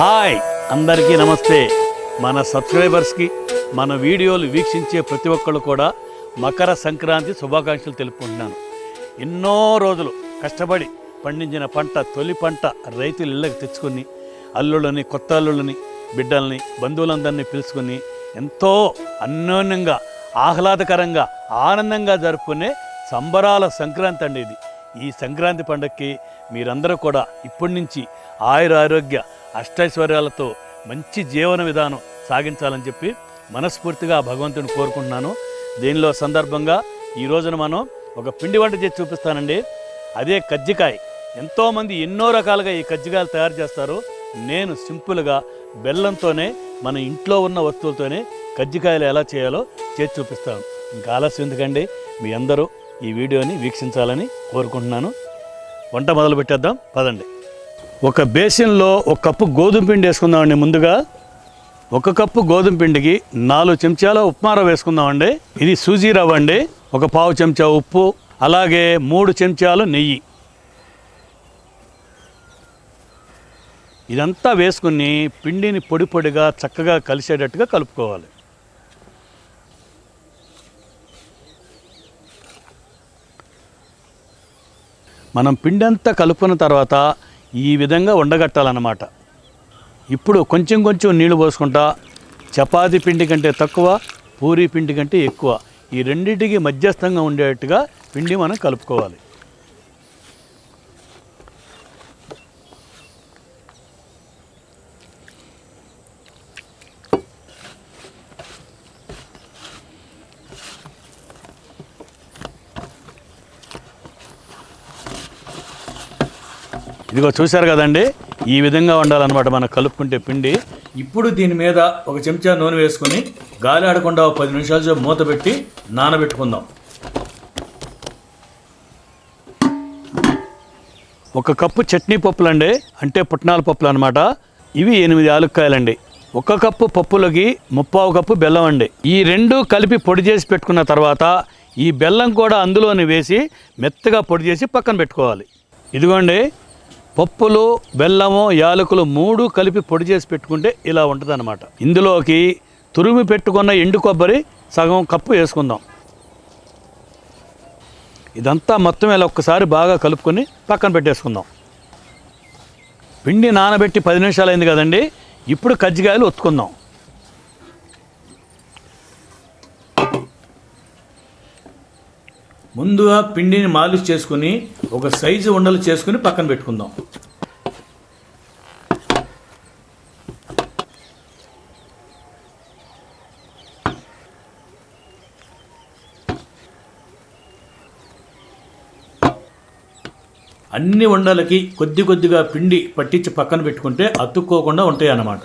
Hi అందరికీ నమస్తే. మన సబ్స్క్రైబర్స్కి మన వీడియోలు వీక్షించే ప్రతి ఒక్కళ్ళు కూడా మకర సంక్రాంతి శుభాకాంక్షలు తెలుపుకుంటున్నాను. ఎన్నో రోజులు కష్టపడి పండించిన పంట తొలి పంట రైతులు ఇళ్ళకి తెచ్చుకొని అల్లుళ్ళని కొత్త అల్లుళ్ళని బిడ్డల్ని బంధువులందరినీ పిలుచుకొని ఎంతో అన్యోన్యంగా ఆహ్లాదకరంగా ఆనందంగా జరుపుకునే సంబరాల సంక్రాంతి అండి ఇది. ఈ సంక్రాంతి పండగకి మీరందరూ కూడా ఇప్పటి నుంచి ఆయుర ఆరోగ్య అష్టైశ్వర్యాలతో మంచి జీవన విధానం సాగించాలని చెప్పి మనస్ఫూర్తిగా భగవంతుని కోరుకుంటున్నాను. దీనిలో సందర్భంగా ఈ రోజున మనం ఒక పిండి వంట చేసి చూపిస్తానండి. అదే కజ్జికాయ. ఎంతోమంది ఎన్నో రకాలుగా ఈ కజ్జికాయలు తయారు చేస్తారు. నేను సింపుల్గా బెల్లంతోనే మన ఇంట్లో ఉన్న వస్తువులతోనే కజ్జికాయలు ఎలా చేయాలో చేసి చూపిస్తాను. ఇంకా ఆలస్యం ఎందుకండి? మీ అందరూ ఈ వీడియోని వీక్షించాలని కోరుకుంటున్నాను. వంట మొదలు పెట్టేద్దాం పదండి. ఒక బేసిన్లో ఒక కప్పు గోధుమ పిండి వేసుకుందామండి ముందుగా. ఒక కప్పు గోధుమ పిండికి నాలుగు చెంచాల ఉప్మా రవ్వ వేసుకుందామండి. ఇది సూజీ రవ్వ అండి. ఒక పావు చెంచా ఉప్పు అలాగే మూడు చెంచాలు నెయ్యి. ఇదంతా వేసుకుని పిండిని పొడి పొడిగా చక్కగా కలిసేటట్టుగా కలుపుకోవాలి. మనం పిండి అంతా కలుపుకున్న తర్వాత ఈ విధంగా ఉండగట్టాలన్నమాట ఇప్పుడు కొంచెం కొంచెం నీళ్ళు పోసుకుంటా చపాతి పిండి కంటే తక్కువ పూరీ పిండి కంటే ఎక్కువ. ఈ రెండింటికి మధ్యస్థంగా ఉండేట్టుగా పిండి మనం కలుపుకోవాలి. ఇదిగో చూశారు కదండి? ఈ విధంగా ఉండాలన్నమాట మనం కలుపుకుంటే పిండి. ఇప్పుడు దీని మీద ఒక చెంచా నూనె వేసుకొని గాలి ఆడకుండా ఒక పది నిమిషాల సేపు మూత పెట్టి నానబెట్టుకుందాం. ఒక కప్పు చట్నీ పప్పులండి అంటే పుట్నాల పప్పులు అనమాట ఇవి ఎనిమిది ఆలుక్కాయలండి. ఒక కప్పు పప్పులకి ముప్పావు కప్పు బెల్లం అండి. ఈ రెండు కలిపి పొడి చేసి పెట్టుకున్న తర్వాత ఈ బెల్లం కూడా అందులోనే వేసి మెత్తగా పొడి చేసి పక్కన పెట్టుకోవాలి. ఇదిగోండి పప్పులు బెల్లము యాలకులు మూడు కలిపి పొడి చేసి పెట్టుకుంటే ఇలా ఉంటుంది ఇందులోకి తురిమి పెట్టుకున్న ఎండు కొబ్బరి సగం కప్పు వేసుకుందాం. ఇదంతా మొత్తం ఇలా ఒక్కసారి బాగా కలుపుకొని పక్కన పెట్టేసుకుందాం. పిండి నానబెట్టి పది నిమిషాలు అయింది కదండి ఇప్పుడు కజ్జికాయలు ఒత్తుకుందాం. ముందుగా పిండిని మాలిష్ చేసుకుని ఒక సైజు ఉండలు చేసుకుని పక్కన పెట్టుకుందాం. అన్ని ఉండలకి కొద్ది కొద్దిగా పిండి పట్టించి పక్కన పెట్టుకుంటే అతుక్కోకుండా ఉంటాయి అన్నమాట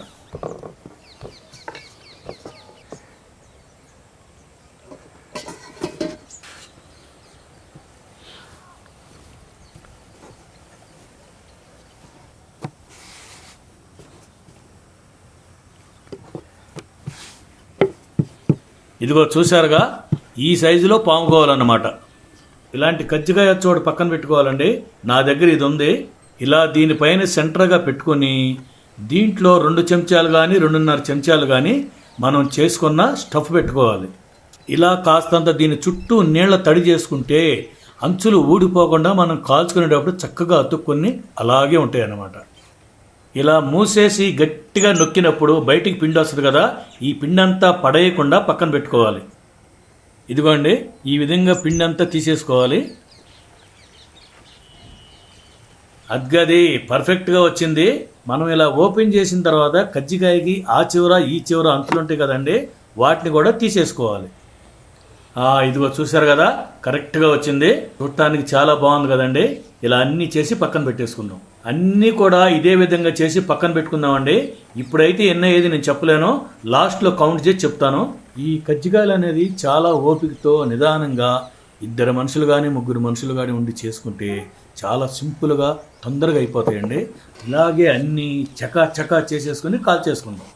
ఇదిగో చూశారుగా ఈ సైజులో పాముకోవాలన్నమాట ఇలాంటి కజ్జికాయ చోటు పక్కన పెట్టుకోవాలండి. నా దగ్గర ఇది ఉంది ఇలా దీనిపైన సెంటర్గా పెట్టుకొని దీంట్లో రెండు చెంచాలు కానీ రెండున్నర చెంచాలు కానీ మనం చేసుకున్న స్టఫ్ పెట్టుకోవాలి. ఇలా కాస్తంత దీని చుట్టూ నీళ్ళ తడి చేసుకుంటే అంచులు ఊడిపోకుండా మనం కాల్చుకునేటప్పుడు చక్కగా అతుక్కొని అలాగే ఉంటాయి అన్నమాట ఇలా మూసేసి గట్టిగా నొక్కినప్పుడు బయటికి పిండి వస్తుంది కదా ఈ పిండి అంతా పడేయకుండా పక్కన పెట్టుకోవాలి. ఇదిగోండి ఈ విధంగా పిండి అంతా తీసేసుకోవాలి. అద్గది పర్ఫెక్ట్గా వచ్చింది. మనం ఇలా ఓపెన్ చేసిన తర్వాత కజ్జికాయకి ఆ చివర ఈ చివర అంచులు ఉంటాయి కదండి వాటిని కూడా తీసేసుకోవాలి. ఇదిగో చూశారు కదా? కరెక్ట్గా వచ్చింది. చూడటానికి చాలా బాగుంది కదండి. ఇలా అన్నీ చేసి పక్కన పెట్టేసుకుందాం. అన్నీ కూడా ఇదే విధంగా చేసి పక్కన పెట్టుకుందామండి. ఇప్పుడైతే ఎన్న ఏది నేను చెప్పలేను. లాస్ట్లో కౌంట్ చేసి చెప్తాను. ఈ కజ్జికాయలు అనేది చాలా ఓపికతో నిదానంగా ఇద్దరు మనుషులు కానీ ముగ్గురు మనుషులు కానీ ఉండి చేసుకుంటే చాలా సింపుల్గా తొందరగా అయిపోతాయండి. ఇలాగే అన్నీ చకా చకా చేసేసుకుని కాల్ చేసుకుందాం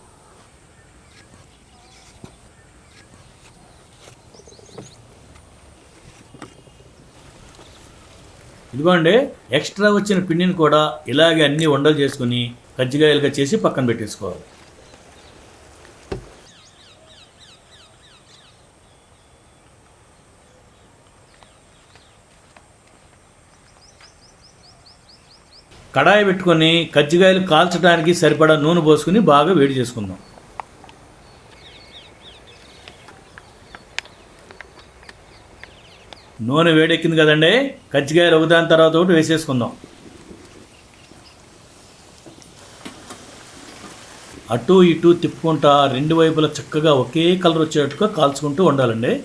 ఇదిగోండి ఎక్స్ట్రా వచ్చిన పిండిని కూడా ఇలాగే అన్ని వండలు చేసుకుని కజ్జికాయలుగా చేసి పక్కన పెట్టేసుకోవాలి. కడాయి పెట్టుకొని కజ్జికాయలు కాల్చడానికి సరిపడా నూనె పోసుకుని బాగా వేడి చేసుకుందాం. నూనె వేడెక్కింది కదండి? కజ్జికాయలు ఒకదాని తర్వాత ఒకటి వేసేసుకుందాం. అటు ఇటు తిప్పుకుంటా రెండు వైపులా చక్కగా ఒకే కలర్ వచ్చేట్టుగా కాల్చుకుంటూ ఉండాలండి.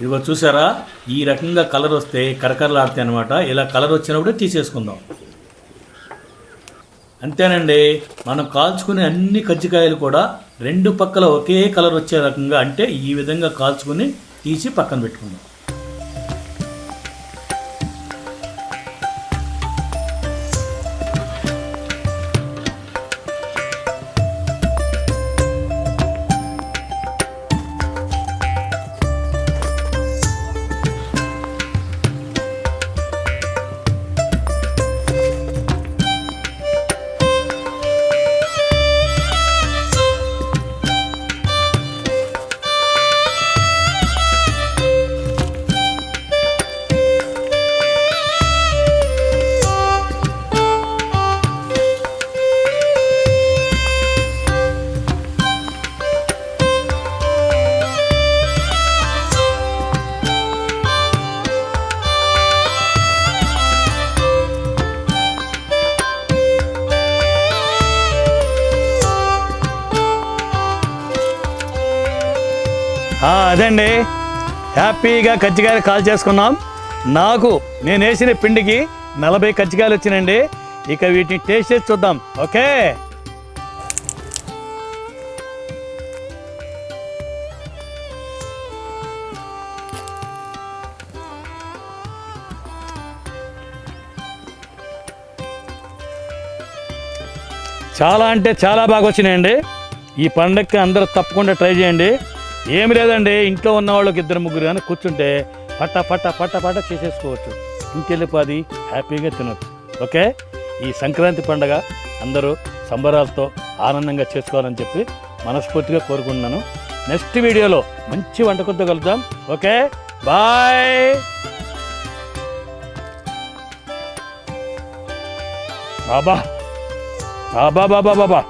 ఇదిగో చూసారా? ఈ రకంగా కలర్ వస్తే కరకరలాడతాయి అనమాట ఇలా కలర్ వచ్చినప్పుడే తీసేసుకుందాం. అంతేనండి మనం కాల్చుకునే అన్ని కజ్జికాయలు కూడా రెండు పక్కల ఒకే కలర్ వచ్చే రకంగా అంటే ఈ విధంగా కాల్చుకుని తీసి పక్కన పెట్టుకుందాం. అదండి. హ్యాపీగా కజ్జికాయలు కాల్ చేసుకున్నాం. నాకు నేను వేసిన పిండికి నలభై కజ్జికాయలు వచ్చినాయండి. ఇక వీటిని టేస్ట్ చేసి చూద్దాం. ఓకే? చాలా అంటే చాలా బాగా వచ్చినాయండి. ఈ పండుగకి అందరూ తప్పకుండా ట్రై చేయండి. ఏమి లేదండి ఇంట్లో ఉన్న వాళ్ళకి ఇద్దరు ముగ్గురు కానీ కూర్చుంటే పట్ట పట్ట పట్ట పట్ట చేసేసుకోవచ్చు. ఇంకెళ్ళిపోది హ్యాపీగా తినొచ్చు. ఓకే? ఈ సంక్రాంతి పండగ అందరూ సంబరాలతో ఆనందంగా చేసుకోవాలని చెప్పి మనస్ఫూర్తిగా కోరుకుంటున్నాను. నెక్స్ట్ వీడియోలో మంచి వంటకంతో కలుద్దాం. ఓకే? బాయ్! బాబా! బాబా బాబా బాబా!